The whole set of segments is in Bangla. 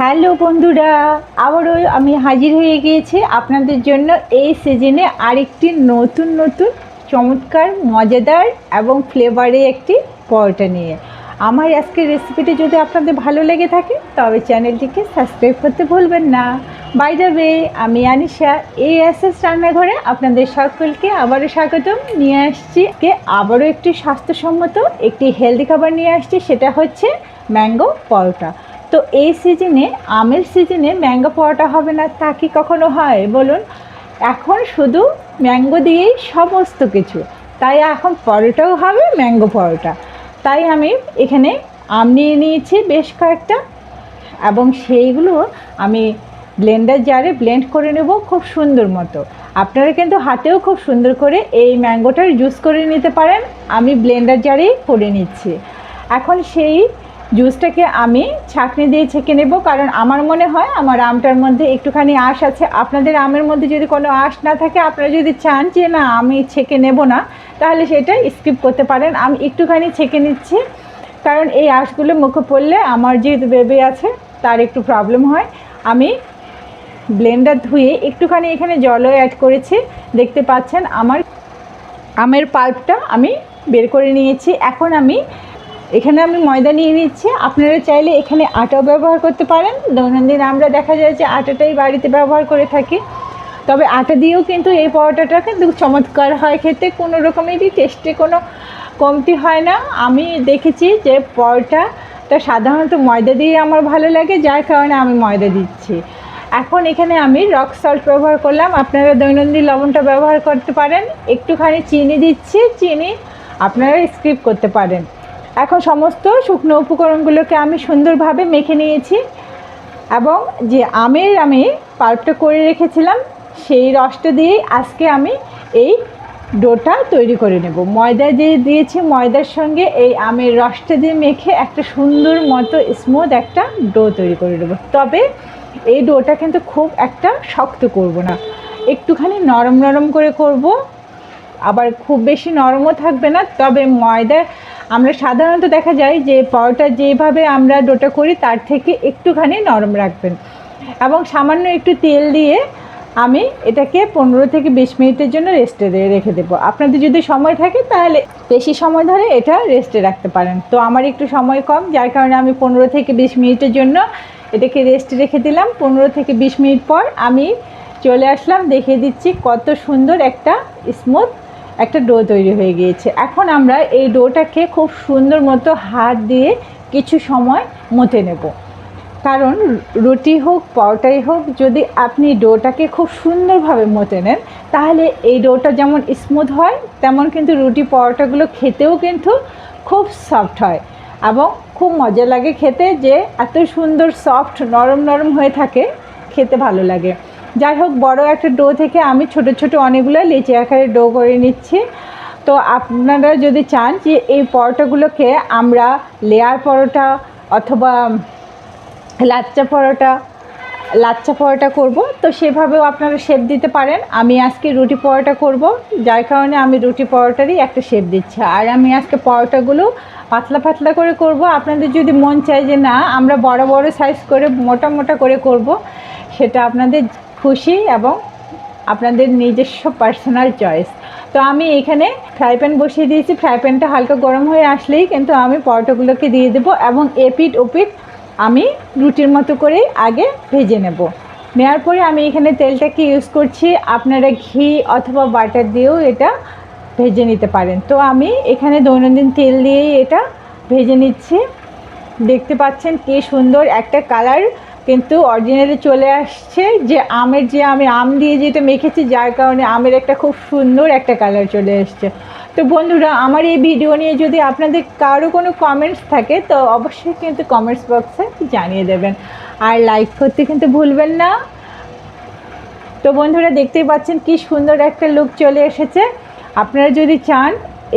হ্যালো বন্ধুরা, আবারও আমি হাজির হয়ে গিয়েছি আপনাদের জন্য এই সিজনে আরেকটি নতুন নতুন, চমৎকার, মজাদার এবং ফ্লেভারে একটি পরোটা নিয়ে। আমার আজকের রেসিপিটি যদি আপনাদের ভালো লেগে থাকে, তবে চ্যানেলটিকে সাবস্ক্রাইব করতে ভুলবেন না। বাই দ্য আমি আনিশা, এই এস এস রান্নাঘরে আপনাদের সকলকে আবারও স্বাগতম। নিয়ে আসছি কে আবারও একটি স্বাস্থ্যসম্মত, একটি হেলদি খাবার নিয়ে আসছি, সেটা হচ্ছে ম্যাঙ্গো পরোটা। তো এই সিজনে আমের সিজনে ম্যাঙ্গো পরোটা হবে না তা কি কখনো হয়? বলুন। এখন শুধু ম্যাঙ্গো দিয়েই সমস্ত কিছু। তাই এখন পরোটাও হবে ম্যাঙ্গো পরোটা। তাই আমি এখানে আম নিয়ে নিয়েছি বেশ কয়েকটা। এবং সেইগুলো আমি ব্লেন্ডার জারে ব্লেন্ড করে নেব খুব সুন্দর মতো। আপনারা কিন্তু হাতেও খুব সুন্দর করে এই ম্যাঙ্গোটার জুস করে নিতে পারেন। আমি ব্লেন্ডার জারেই করে নিচ্ছি। এখন সেই জুসটাকে আমি ছাঁকনি দিয়ে ছেঁকে নেব, কারণ আমার মনে হয় আমার আমটার মধ্যে একটুখানি আঁশ আছে। আপনাদের আমের মধ্যে যদি কোনো আঁশ না থাকে, আপনারা যদি চান যে না, আমি ছেঁকে নেব না, তাহলে সেটা স্কিপ করতে পারেন। আমি একটুখানি ছেঁকে নিচ্ছি, কারণ এই আঁশগুলো মুখে পড়লে আমার যেহেতু বেবি আছে, তার একটু প্রবলেম হয়। আমি ব্লেন্ডার ধুয়ে একটুখানি এখানে জলও অ্যাড করেছি। দেখতে পাচ্ছেন, আমার আমের পাল্পটা আমি বের করে নিয়েছি। এখন আমি এখানে আমি ময়দা নিয়ে নিচ্ছি। আপনারা চাইলে এখানে আটাও ব্যবহার করতে পারেন। দৈনন্দিন আমরা দেখা যায় যে আটাটাই বাড়িতে ব্যবহার করে থাকি। তবে আটা দিয়েও কিন্তু এই পরোটাটা কিন্তু চমৎকার হয় খেতে। কোনো রকমেরই টেস্টে কোনো কমতি হয় না। আমি দেখেছি যে পরোটাটা সাধারণত ময়দা দিয়ে আমার ভালো লাগে, যার কারণে আমি ময়দা দিচ্ছি। এখন এখানে আমি রক সল্ট ব্যবহার করলাম। আপনারা দৈনন্দিন লবণটা ব্যবহার করতে পারেন। একটুখানি চিনি দিচ্ছি। চিনি আপনারা স্কিপ করতে পারেন। এখন সমস্ত শুকনো উপকরণগুলোকে আমি সুন্দরভাবে মেখে নিয়েছি এবং যে আমের আমি পাল্পটা করে রেখেছিলাম, সেই রসটা দিয়েই আজকে আমি এই ডোটা তৈরি করে নেব। ময়দা যে দিয়েছি, ময়দার সঙ্গে এই আমের রসটা দিয়ে মেখে একটা সুন্দর মতো স্মুথ একটা ডো তৈরি করে নেব। তবে এই ডোটা কিন্তু খুব একটা শক্ত করব না। একটুখানি নরম নরম করে করব। আবার খুব বেশি নরমও থাকবে না, তবে ময়দা আমরা সাধারণত দেখা যায় যে পরোটা যেভাবে আমরা ডোটা করি তার থেকে একটুখানি নরম রাখবেন। এবং সামান্য একটু তেল দিয়ে আমি এটাকে পনেরো থেকে বিশ মিনিটের জন্য রেস্টে রেখে দেবো। আপনাদের যদি সময় থাকে তাহলে বেশি সময় ধরে এটা রেস্টে রাখতে পারেন। তো আমার একটু সময় কম, যার কারণে আমি পনেরো থেকে বিশ মিনিটের জন্য এটাকে রেস্টে রেখে দিলাম। পনেরো থেকে বিশ মিনিট পর আমি চলে আসলাম, দেখিয়ে দিচ্ছি কত সুন্দর একটা স্মুথ একটা ডো তৈরি হয়ে গিয়েছে। এখন আমরা এই ডোটাকে খুব সুন্দর মতো হাত দিয়ে কিছু সময় মতে নেব। কারণ রুটি হোক, পরোটাই হোক, যদি আপনি ডোটাকে খুব সুন্দরভাবে মতে নেন, তাহলে এই ডোটা যেমন স্মুথ হয়, তেমন কিন্তু রুটি, পরোটাগুলো খেতেও কিন্তু খুব সফট হয়। এবং খুব মজা লাগে খেতে যে এত সুন্দর সফট নরম নরম হয়ে থাকে, খেতে ভালো লাগে। যাই হোক বড় একটা ডো থেকে আমি ছোট ছোট অনেকগুলো লেচি আকারে ডো করে নিচ্ছি। তো আপনারা যদি চান যে এই পরোটাগুলোকে আমরা লেয়ার পরোটা অথবা লাচ্চা পরোটা লাচ্চা পরোটা করব, তো সেভাবেও আপনারা শেপ দিতে পারেন। আমি আজকে রুটি পরোটা করব, যার কারণে আমি রুটি পরোটারই একটা শেপ দিচ্ছি। আর আমি আজকে পরোটাগুলো পাতলা পাতলা করে করব। আপনাদের যদি মন চায় যে না, আমরা বড় বড় সাইজ করে মোটা মোটা করে করব, সেটা আপনাদের খুশি এবং আপনাদের নিজস্ব পার্সোনাল চয়েস তো আমি এখানে ফ্রাই প্যান বসিয়ে দিয়েছি। ফ্রাই প্যানটা হালকা গরম হয়ে আসলেই কিন্তু আমি পরোটাগুলোকে দিয়ে দেবো এবং এপিট ওপিট আমি রুটির মতো করে আগে ভেজে নেব। নেওয়ার পরে আমি এখানে তেলটাকে ইউজ করছি। আপনারা ঘি অথবা বাটার দিয়েও এটা ভেজে নিতে পারেন। তো আমি এখানে দৈনন্দিন তেল দিয়েই এটা ভেজে নিচ্ছি। দেখতে পাচ্ছেন কি সুন্দর একটা কালার কিন্তু অরিজিনালি চলে আসছে যে আমের যে আমি আম দিয়ে যেটা মেখেছি, যার কারণে আমের একটা খুব সুন্দর একটা কালার চলে এসছে তো বন্ধুরা, আমার এই ভিডিও নিয়ে যদি আপনাদের কারও কোনো কমেন্টস থাকে, তো অবশ্যই কিন্তু কমেন্টস বক্সে জানিয়ে দেবেন। আর লাইক করতে কিন্তু ভুলবেন না। তো বন্ধুরা, দেখতেই পাচ্ছেন কি সুন্দর একটা লুক চলে এসেছে। আপনারা যদি চান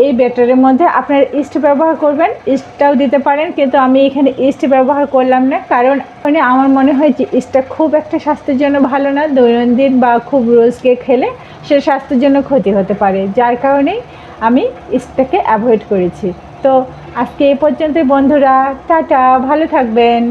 এই ব্যাটারের মধ্যে আপনার ইস্ট ব্যবহার করবেন, ইস্টটাও দিতে পারেন, কিন্তু আমি এখানে ইস্ট ব্যবহার করলাম না, কারণ মানে আমার মনে হয় যে ইস্টটা খুব একটা স্বাস্থ্যের জন্য ভালো না, দৈনন্দিন বা খুব রোজকে খেলে সে স্বাস্থ্যের জন্য ক্ষতি হতে পারে, যার কারণেই আমি ইস্টটাকে অ্যাভয়েড করেছি। তো আজকে এ পর্যন্তই বন্ধুরা, টাটা, ভালো থাকবেন।